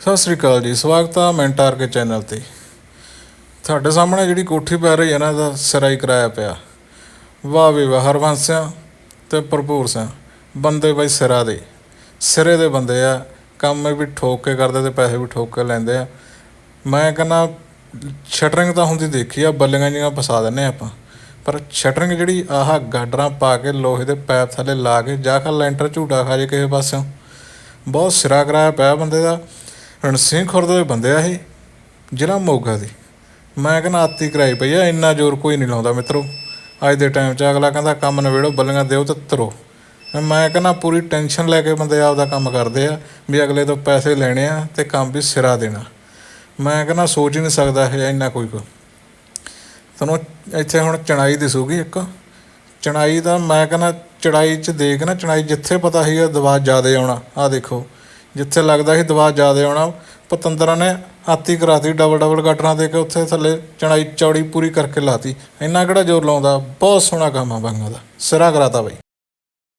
ਸਤਿ ਸ੍ਰੀ ਅਕਾਲ ਜੀ, ਸਵਾਗਤ ਆ ਮੈਂਟਾਰ ਕੇ ਚੈਨਲ ਤੇ। ਤੁਹਾਡੇ ਸਾਹਮਣੇ ਜਿਹੜੀ ਕੋਠੀ ਪੈ ਰਹੀ ਹੈ ਨਾ, ਇਹਦਾ ਸਿਰਾਈ ਕਿਰਾਇਆ ਪਿਆ। ਵਾਹ ਵੀ ਵਾਹ, ਹਰਵੰਸ ਸਿੰਘ ਤੇ ਭਰਪੂਰ ਸਿੰਘ। ਬੰਦੇ ਬਈ ਸਿਰਾ ਦੇ। ਸਿਰੇ ਦੇ ਬੰਦੇ ਆ, ਕੰਮ ਵੀ ਠੋਕ ਕੇ ਕਰਦੇ ਤੇ ਪੈਸੇ ਵੀ ਠੋਕ ਕੇ ਲੈਂਦੇ ਆ। ਮੈਂ ਕਹਿੰਦਾ, ਸ਼ਟਰਿੰਗ ਤਾਂ ਹੁੰਦੀ ਦੇਖੀ ਆ, ਬੱਲੀਆਂ ਜੀਆਂ ਫਸਾ ਦਿੰਨੇ ਆਪਾਂ। ਪਰ ਸ਼ਟਰਿੰਗ ਜਿਹੜੀ ਆਹ ਗਾਡਰਾਂ ਪਾ ਕੇ ਲੋਹੇ ਦੇ ਪੈਪ ਥੱਲੇ ਲਾ ਕੇ, ਜਾ ਕੇ ਲੈਂਟਰ ਝੂਟਾ ਖਾ ਜੇ ਕਿਸੇ ਪਾਸਿਓਂ। ਬਹੁਤ ਸਿਰਾ ਕਰਾਇਆ ਪਿਆ ਬੰਦੇ ਦਾ। ਰਣਸਿੰਘ ਖੁਰਦ ਦੇ ਬੰਦੇ ਆ ਇਹ, ਜ਼ਿਲ੍ਹਾ ਮੋਗਾ ਦੇ। ਮੈਂ ਕਹਿੰਦਾ ਆਤੀ ਕਰਾਈ ਪਈ ਆ, ਇੰਨਾ ਜ਼ੋਰ ਕੋਈ ਨਹੀਂ ਲਾਉਂਦਾ ਮਿੱਤਰੋ। ਅੱਜ ਦੇ ਟਾਈਮ 'ਚ ਅਗਲਾ ਕਹਿੰਦਾ ਕੰਮ ਨਵੇੜੋ ਬੱਲੀਆਂ ਦਿਓ ਤੇ ਤਰੋ। ਮੈਂ ਕਹਿੰਦਾ ਪੂਰੀ ਟੈਨਸ਼ਨ ਲੈ ਕੇ ਬੰਦੇ ਆਪਦਾ ਕੰਮ ਕਰਦੇ ਆ, ਵੀ ਅਗਲੇ ਤੋਂ ਪੈਸੇ ਲੈਣੇ ਆ ਤੇ ਕੰਮ ਵੀ ਸਿਰਾ ਦੇਣਾ। ਮੈਂ ਕਹਿੰਦਾ ਸੋਚ ਹੀ ਨਹੀਂ ਸਕਦਾ ਇਹ ਇੰਨਾ ਕੋਈ ਕੋ। ਤੁਹਾਨੂੰ ਇੱਥੇ ਹੁਣ ਚਣਾਈ ਦਿਸੂਗੀ ਇੱਕ। ਚਣਾਈ ਦਾ ਮੈਂ ਕਹਿੰਦਾ ਚੜਾਈ 'ਚ ਦੇਖ ਨਾ ਚਣਾਈ ਜਿੱਥੇ ਪਤਾ ਸੀਗਾ ਦਵਾ ਜ਼ਿਆਦਾ ਆਉਣਾ। ਆ ਦੇਖੋ। ਜਿੱਥੇ ਲੱਗਦਾ ਸੀ ਦਵਾ ਜ਼ਿਆਦੇ ਆਉਣਾ, ਪਤੰਦਰਾਂ ਨੇ ਆਤੀ ਕਰਾਤੀ ਡਬਲ ਡਬਲ ਗਟਰਾਂ ਦੇ ਕੇ ਉੱਥੇ ਥੱਲੇ ਚੜਾਈ ਚੌੜੀ ਪੂਰੀ ਕਰਕੇ ਲਾਤੀ। ਇੰਨਾ ਕਿਹੜਾ ਜ਼ੋਰ ਲਾਉਂਦਾ? ਬਹੁਤ ਸੋਹਣਾ ਕੰਮ ਆ ਬੰਗਾ ਦਾ। ਸਿਰਾ ਕਰਾਤਾ ਬਾਈ।